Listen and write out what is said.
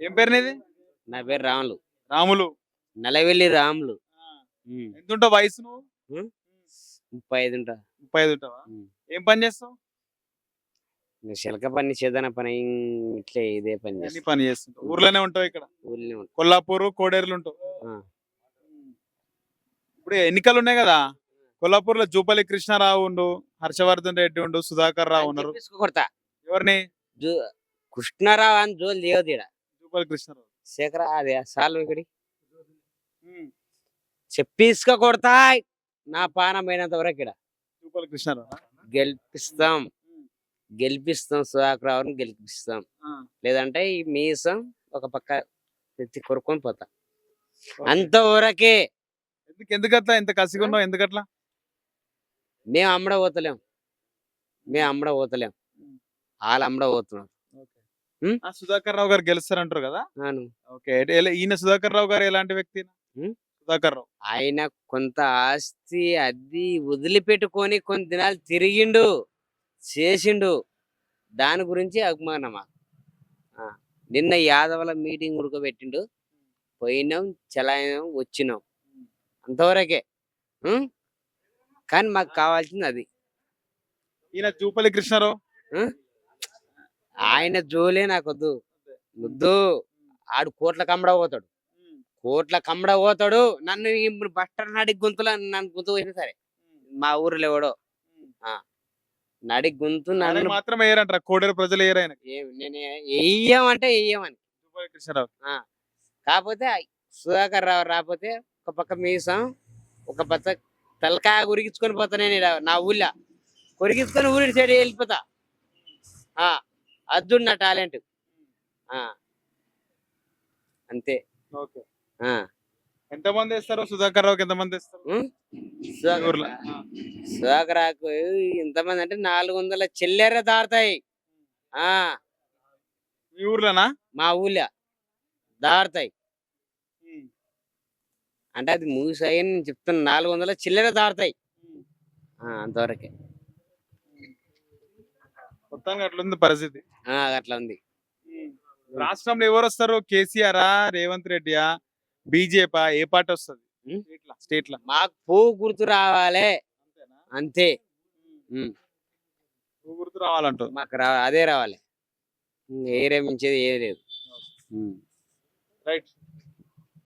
పేరు నీది నా పేరు రాములు. రాములు. నలవెల్లి రాములు. ఎంత ఉంటావు వయసు నువ్వు? ముప్పై ఐదు ఉంటా ముప్పై ఐదు ఉంటావా. ఏం పని చేస్తావు? చిలక పని చేదన పని ఇట్లే ఇదే పని చేస్తా. పని చేస్తుంటావు. ఊర్లోనే ఉంటావు ఇక్కడ? ఊళ్ళో ఉంటా. కొల్లాపూర్ కోడేరులు ఉంటావు. ఇప్పుడు ఎన్నికలు ఉన్నాయి కదా? కొల్లాపూర్లో జూపల్లి కృష్ణారావు ఉండు హర్షవర్ధన్ రెడ్డి ఉండు సుధాకర్ రావు ఉన్నారు. ఎవరిని? జో- కృష్ణారావు అని జోలు లేవదు జూపల్లి కృష్ణారావు శేఖర అదే సాల్వ ఇక్కడి చెప్పేసుకో నా పానం అయినంత వరకు ఇక్కడ. కృష్ణారావు గెలిపిస్తాం. గెలిపిస్తాం సుధాకర్ రావుని గెలిపిస్తాం. లేదంటే ఈ మీసం ఒక పక్క ఎత్తి కొరుకొని పోతా. అంతవరకే. ఎందుకు ఎందుకట్లా? ఎంత కసిగా ఉన్నావు ఎందుకట్లా? మేము అమ్మడ పోతలేం మేము అమ్మడ పోతలేం వాళ్ళు అమ్మడ. ఆ సుధాకర్ రావు గారు గెలుస్తారంటారు కదా? ఓకే. ఈయన సుధాకర్ రావు గారు ఎలాంటి వ్యక్తి. సుధాకర్ రావు. ఆయన కొంత ఆస్తి అది వదిలిపెట్టుకొని కొన్ని దినాలు తిరిగిండు చేసిండు. దాని గురించి అభిమానమా? నిన్న యాదవుల మీటింగ్ ఉడకబెట్టిండు. పోయినాం చలాయినాం వచ్చినాం. అంతవరకే? కానీ మాకు కావాల్సింది అది. ఈయన జూపల్లి కృష్ణారావు. ఆయన జోలే నాకు వద్దు వద్దు. ఆడు కోట్ల కమ్మడ పోతాడు. కోట్ల కమ్మడ పోతాడు. నన్ను బట్టర్ నడి గొంతులో నన్ను గొంతు పోయినా సరే. మా ఊర్లో ఎవడో. ఆ, నడి గొంతు నన్ను మాత్రం వేయరంటారు కోడేరు ప్రజలు నేను జూపల్లి కృష్ణారావు. కాకపోతే సుధాకర్ రావు రాకపోతే ఒక పక్క మీసం ఒక పక్క తలకాయ ఉరిగించుకొని పోతా నేను నా ఊళ్ళో. కొరిగించుకొని ఊరి సైడ్ వెళ్ళిపోతా. ఆ, అద్దుడు నా టాలెంట్. అంతే. ఓకే. ఆ. ఎంత మంది వేస్తారు? సుధాకర్ రావుకి ఎంత మంది వేస్తారు సుధాకర్ ఊర్లో. రాకు ఎంతమంది అంటే నాలుగు వందల చిల్లర దాడతాయి ఆ. మీ ఊర్లోనా? మా ఊళ్ళో. దాడతాయి అంటే అది నేను చెప్తున్నా. నాలుగు వందల చిల్లర దాడతాయి ఆ, అంతవరకే. మొత్తానికి అట్లుంది పరిస్థితి. ఆ, అట్లా ఉంది. రాష్ట్రంలో ఎవరు వస్తారు? కేసీఆర్ రేవంత్ రెడ్డియా బీజేపీ ఏ పార్టీ వస్తుంది? ఉం? స్టేట్లో మాకు పువ్వు గుర్తు రావాలి. అంతేనా? అంతే. ఉం. నువ్వు గుర్తు రావాలంటావు? మాకు రా అదే రావాలి. ఏరే మించేది ఏ లేదు. రైట్.